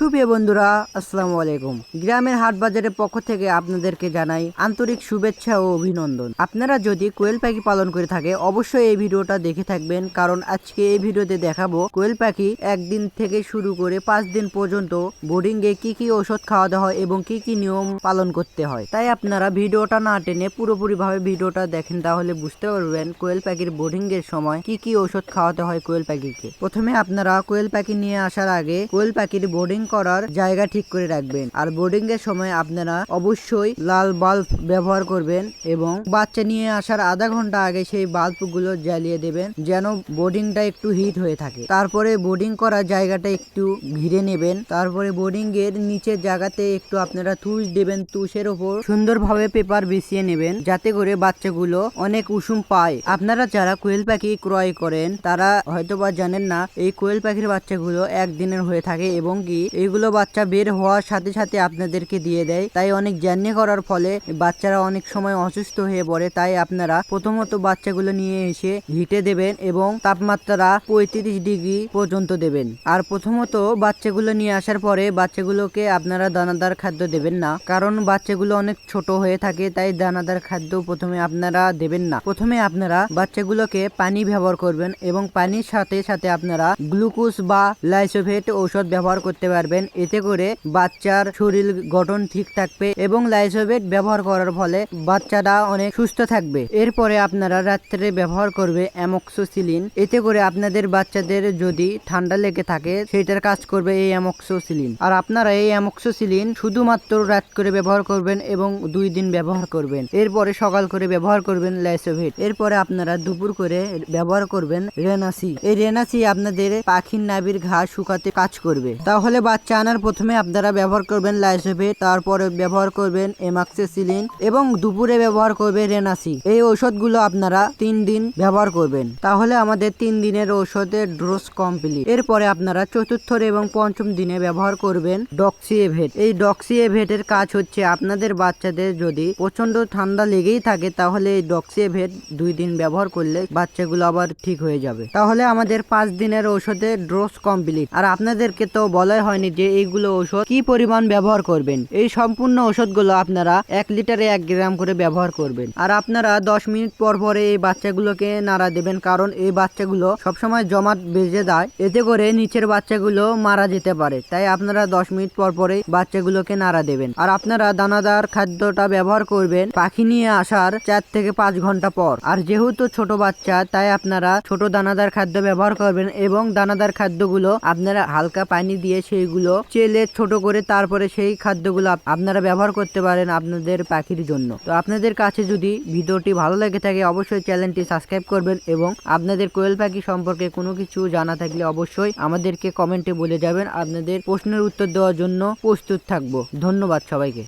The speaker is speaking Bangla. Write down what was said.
সুপ্রিয় বন্ধুরা, আসসালামু আলাইকুম। গ্রামের হাট বাজারের পক্ষ থেকে আপনাদেরকে জানাই আন্তরিক শুভেচ্ছা ও অভিনন্দন। আপনারা যদি কোয়েল পাখি পালন করে থাকে, অবশ্যই এই ভিডিওটা দেখে থাকবেন, কারণ আজকে এই ভিডিওতে দেখাবো কোয়েল পাখি একদিন থেকে শুরু করে পাঁচ দিন পর্যন্ত বোর্ডিং এ কি কি ওষুধ খাওয়াতে হয় এবং কি কি নিয়ম পালন করতে হয়। তাই আপনারা ভিডিওটা না টেনে পুরোপুরি ভাবে ভিডিওটা দেখেন, তাহলে বুঝতে পারবেন কোয়েল পাখির বোর্ডিং এর সময় কি কি ওষুধ খাওয়াতে হয় কোয়েল পাখিকে। প্রথমে আপনারা কোয়েল পাখি নিয়ে আসার আগে কোয়েল পাখির বোর্ডিং করার জায়গা ঠিক করে রাখবেন। আর বোর্ডিং এর সময় আপনারা অবশ্যই লাল বাল্ব ব্যবহার করবেন এবং বাচ্চা নিয়ে আসার আধা ঘণ্টা আগে সেই বাল্বগুলো জ্বালিয়ে দেবেন, যেন বোর্ডিংটা একটু হিট হয়ে থাকে। তারপরে বোর্ডিং করার জায়গাটা একটু ঘিরে নেবেন। তারপরে বোর্ডিং এর নিচের জায়গাতে একটু আপনারা তুষ দেবেন, তুষের ওপর সুন্দরভাবে পেপার বিছিয়ে নেবেন, যাতে করে বাচ্চাগুলো অনেক উষুম পায়। আপনারা যারা কোয়েল পাখি ক্রয় করেন, তারা হয়তোবা জানেন না, এই কোয়েল পাখির বাচ্চাগুলো একদিনের হয়ে থাকে এবং কি এইগুলো বাচ্চা বের হওয়ার সাথে সাথে আপনাদেরকে দিয়ে দেয়। তাই অনেক জার্নি করার ফলে বাচ্চারা অনেক সময় অসুস্থ হয়ে পড়ে। তাই আপনারা প্রথমত বাচ্চাগুলো নিয়ে এসে হিটে দেবেন এবং তাপমাত্রা পঁয়ত্রিশ ডিগ্রি পর্যন্ত দেবেন। আর প্রথমত বাচ্চাগুলো নিয়ে আসার পরে বাচ্চাগুলোকে আপনারা দানাদার খাদ্য দেবেন না। কারণ বাচ্চাগুলো অনেক ছোট হয়ে থাকে, তাই দানাদার খাদ্য প্রথমে আপনারা দেবেন না। প্রথমে আপনারা বাচ্চাগুলোকে পানি ব্যবহার করবেন এবং পানির সাথে সাথে আপনারা গ্লুকোজ বা লাইসোভেট ঔষধ ব্যবহার করতে পারবেন। এতে করে বাচ্চার শরীর গঠন ঠিক থাকবে এবং লাইসোভেট ব্যবহার করার ফলে বাচ্চাটা অনেক সুস্থ থাকবে। এরপরে আপনারা রাত্রে ব্যবহার করবে অ্যামক্সোসিলিন। এতে করে আপনাদের বাচ্চাদের যদি ঠান্ডা লেগে থাকে সেটার কাজ করবে এই অ্যামক্সোসিলিন। আর আপনারা এই অ্যামক্সোসিলিন শুধুমাত্র রাত করে ব্যবহার করবেন এবং দুই দিন ব্যবহার করবেন। এরপরে সকাল করে ব্যবহার করবেন লাইসোভেট। এরপরে আপনারা দুপুর করে ব্যবহার করবেন রেনাসি। এই রেনাসি আপনাদের পাখির নাভির ঘাস শুকাতে কাজ করবে। তাহলে বাচ্চা আনার প্রথমে আপনারা ব্যবহার করবেন লাইসোভেট তারপরে ব্যবহার করবেন এমাক্সেসিলিন এবং দুপুরে ব্যবহার করবেন রেনাসি এই ঔষধগুলো আপনারা তিন দিন ব্যবহার করবেন। তাহলে আমাদের তিন দিনের ঔষধের ডোজ কমপ্লিট। এরপরে আপনারা চতুর্থ এবং পঞ্চম দিনে ব্যবহার করবেন ডক্সিএভেট। এই ডক্সি ডক্সিএভেটের কাজ হচ্ছে আপনাদের বাচ্চাদের যদি প্রচণ্ড ঠান্ডা লেগেই থাকে, তাহলে এই ডক্সিএভেট দুই দিন ব্যবহার করলে বাচ্চাগুলো আবার ঠিক হয়ে যাবে। তাহলে আমাদের পাঁচ দিনের ঔষধের ডোজ কমপ্লিট। আর আপনাদেরকে তো বলাই হয়নি যে এইগুলো ঔষধ কি পরিমাণ ব্যবহার করবেন। এই সম্পূর্ণ ওষুধগুলো আপনারা এক লিটারে এক গ্রাম করে ব্যবহার করবেন। আর আপনারা দশ মিনিট পর পরে এই বাচ্চাগুলোকে নাড়া দেবেন, কারণ এই বাচ্চাগুলো সবসময় জমাট বেজে দেয়। এতে করে নিচের বাচ্চাগুলো মারা যেতে পারে। তাই আপনারা দশ মিনিট পর পরে বাচ্চাগুলোকে নাড়া দেবেন। আর আপনারা দানাদার খাদ্যটা ব্যবহার করবেন পাখি নিয়ে আসার চার থেকে পাঁচ ঘণ্টা পর। আর যেহেতু ছোট বাচ্চা, তাই আপনারা ছোট দানাদার খাদ্য ব্যবহার করবেন এবং দানাদার খাদ্যগুলো আপনারা হালকা পানি দিয়ে সেইগুলো চেলে ছোট করে তারপরে সেই খাদ্যগুলো আপনারা ব্যবহার করতে পারেন আপনাদের পাখির জন্য। তো আপনাদের কাছে যদি ভিডিওটি ভালো লেগে থাকে, অবশ্যই চ্যানেলটি সাবস্ক্রাইব করবেন এবং আপনাদের কোয়েল পাখি সম্পর্কে কোনো কিছু জানা থাকলে অবশ্যই আমাদেরকে কমেন্টে বলে যাবেন। আপনাদের প্রশ্নের উত্তর দেওয়ার জন্য প্রস্তুত থাকব। ধন্যবাদ সবাইকে।